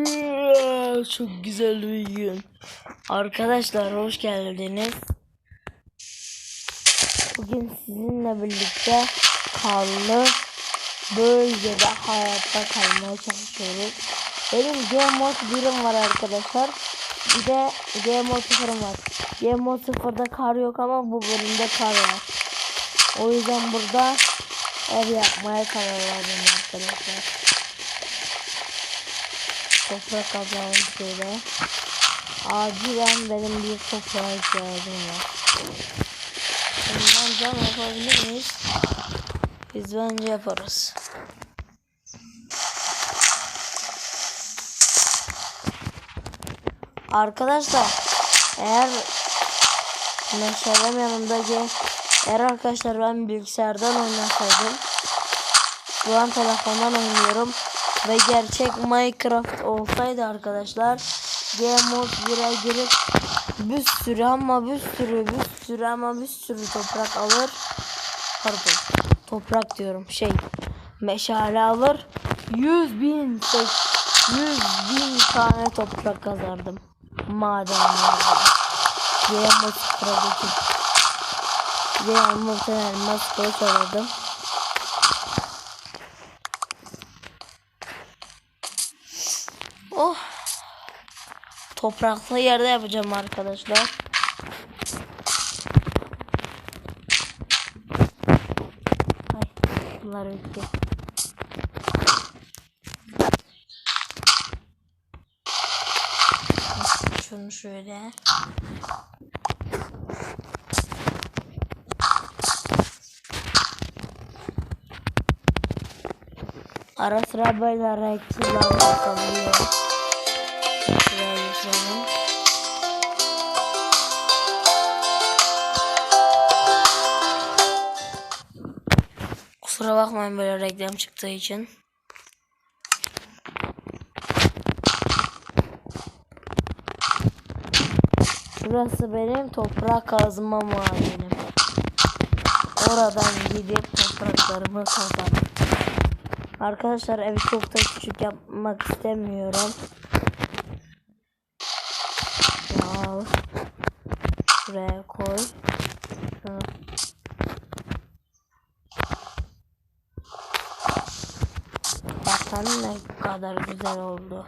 Çok güzel bir gün. Arkadaşlar hoş geldiniz. Bugün sizinle birlikte karlı bölgede hayatta kalmaya çalışıyoruz. Benim Game Mode 1'im var arkadaşlar. Bir de Game Mode 0'ım var. Game Mode 0'da kar yok ama bu bölümde kar var. O yüzden burada ev yapmaya karar verdim arkadaşlar. Toprak kazanım şöyle. Acilen benim bir toprağa ihtiyacım var. Bundan cam yapabilir miyiz? Biz bence yaparız. Arkadaşlar eğer meşalem yanımdaki eğer arkadaşlar ben bilgisayardan oynasaydım şu an telefondan oynuyorum ve gerçek Minecraft olsaydı arkadaşlar Game Mode 1'e girip bir sürü ama bir sürü bir sürü ama bir sürü toprak alır. Pardon toprak diyorum şey meşale alır. 100 bin 100 bin tane toprak kazardım. Madenlerde Game Mode 1'e geçip Game Mode elmas kılıç Oh. Topraklı yerde yapacağım arkadaşlar. Ay, bunlar bitti. Şunu şöyle. Ara sıra böyle reklamlar kalıyor. Kusura bakmayın böyle reklam çıktığı için. Burası benim toprak kazma madenim. Oradan gidip topraklarımı kazarım. Arkadaşlar evi çok da küçük yapmak istemiyorum. Al. Şuraya koy. Şunu. Bakın ne kadar güzel oldu.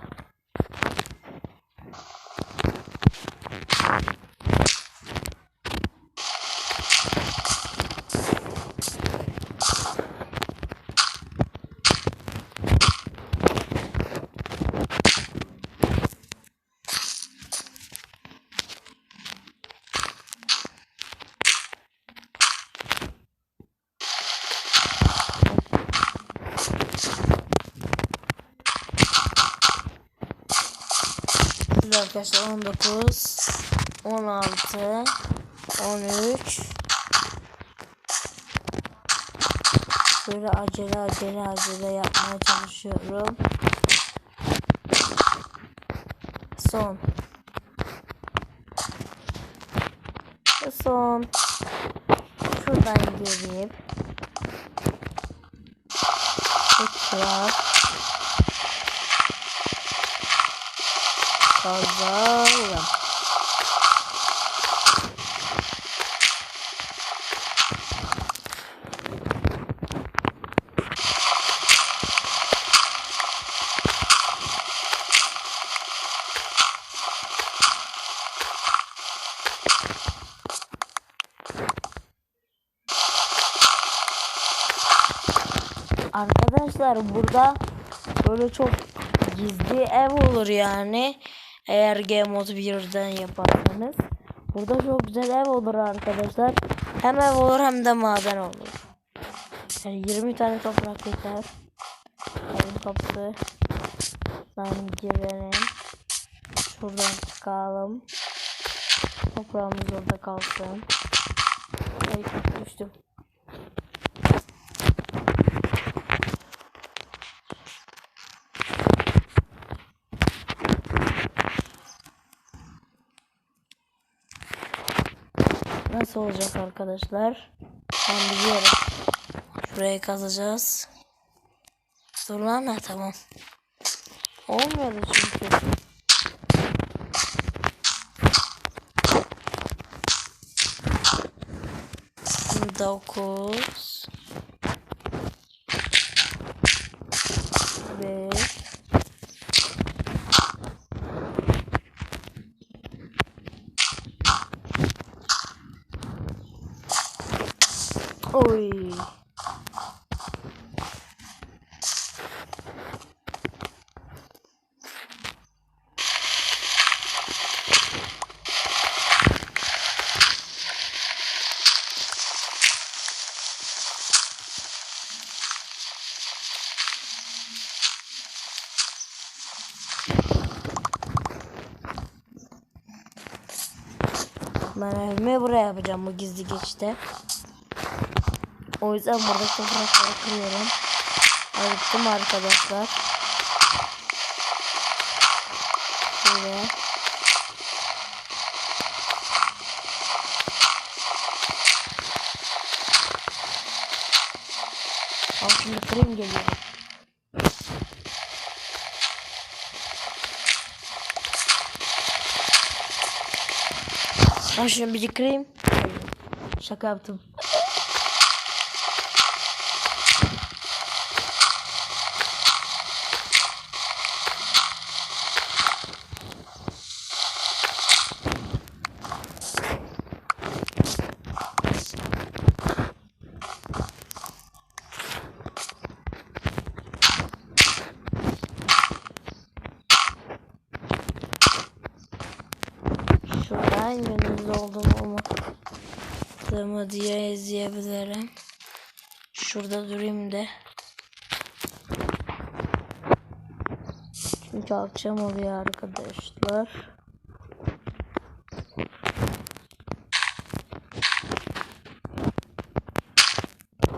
Şimdi arkadaşlar 19 16 13 Böyle acele acele acele yapmaya çalışıyorum. Son. Son. Şuradan girip tekrar kazalım. Arkadaşlar burada böyle çok gizli ev olur yani. Eğer Game Mode 1'den yaparsanız. Burada çok güzel ev olur arkadaşlar. Hem ev olur hem de maden olur. Yani 20 tane toprak yeter. Evin kapısı. Ben girelim. Şuradan çıkalım. Toprağımız orada kalsın. Ay düştüm. Nasıl olacak arkadaşlar? Ben biliyorum. Şurayı kazacağız. Dur lan ha tamam. Olmuyordu çünkü. Dokuz. Beş. Oy. Ben evimi buraya yapacağım bu gizli geçte. O yüzden burada toprakları kırıyorum. Ayıttım arkadaşlar. Şöyle. Al şimdi kırayım geliyorum. Ben şunu bir kırayım. Şaka yaptım. Şuradan yönünde olduğumu unuttığımı diye izleyebilirim. Şurada durayım da. Çünkü akşam oluyor arkadaşlar.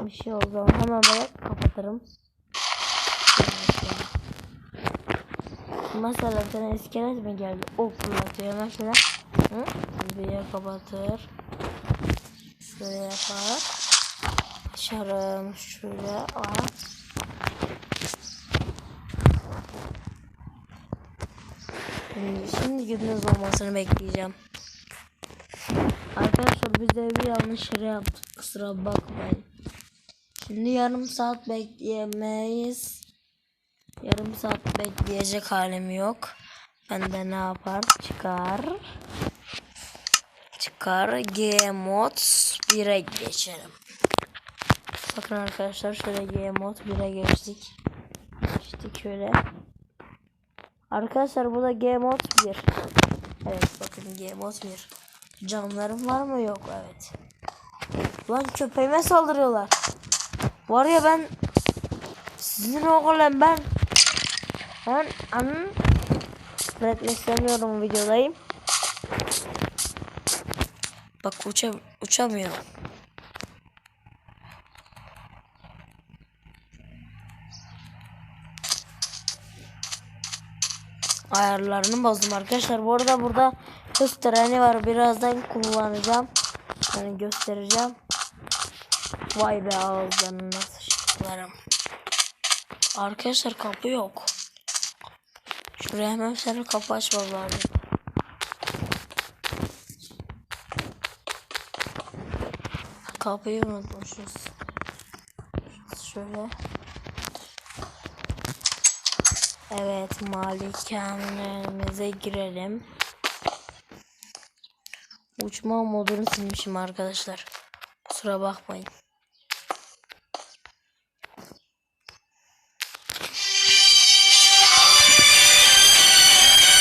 Bir şey oldu hemen böyle kapatırım. Mesela tane iskelet mi geldi? O fırlatıyor mesela. Hı? Bir yer kapatır. Şöyle yapar. Açarım. Şöyle. Aa. Şimdi, şimdi gündüz olmasını bekleyeceğim. Arkadaşlar biz evi yanlış yere yaptık. Kusura bakmayın. Şimdi yarım saat bekleyemeyiz. Yarım saat bekleyecek halim yok. Ben de ne yapar? Çıkar. Çıkar. G mod 1'e geçelim. Bakın arkadaşlar şöyle G mod 1'e geçtik. Geçtik şöyle. Arkadaşlar bu da G mod 1. Evet bakın G mod 1. Canlarım var mı? Yok evet. Lan köpeğime saldırıyorlar. Var ya ben sizin oğlum ben ben anın üretmek istemiyorum videodayım. Bak uça, uçamıyorum. Ayarlarını bozdum arkadaşlar. Bu arada burada hız treni var. Birazdan kullanacağım. Yani göstereceğim. Vay be ağızlarını nasıl şıklarım. Arkadaşlar kapı yok. Şuraya hemen sarı kapı açmam lazım. Kapıyı unutmuşuz. Şöyle. Evet malikanelerimize girelim. Uçma modunu silmişim arkadaşlar. Kusura bakmayın.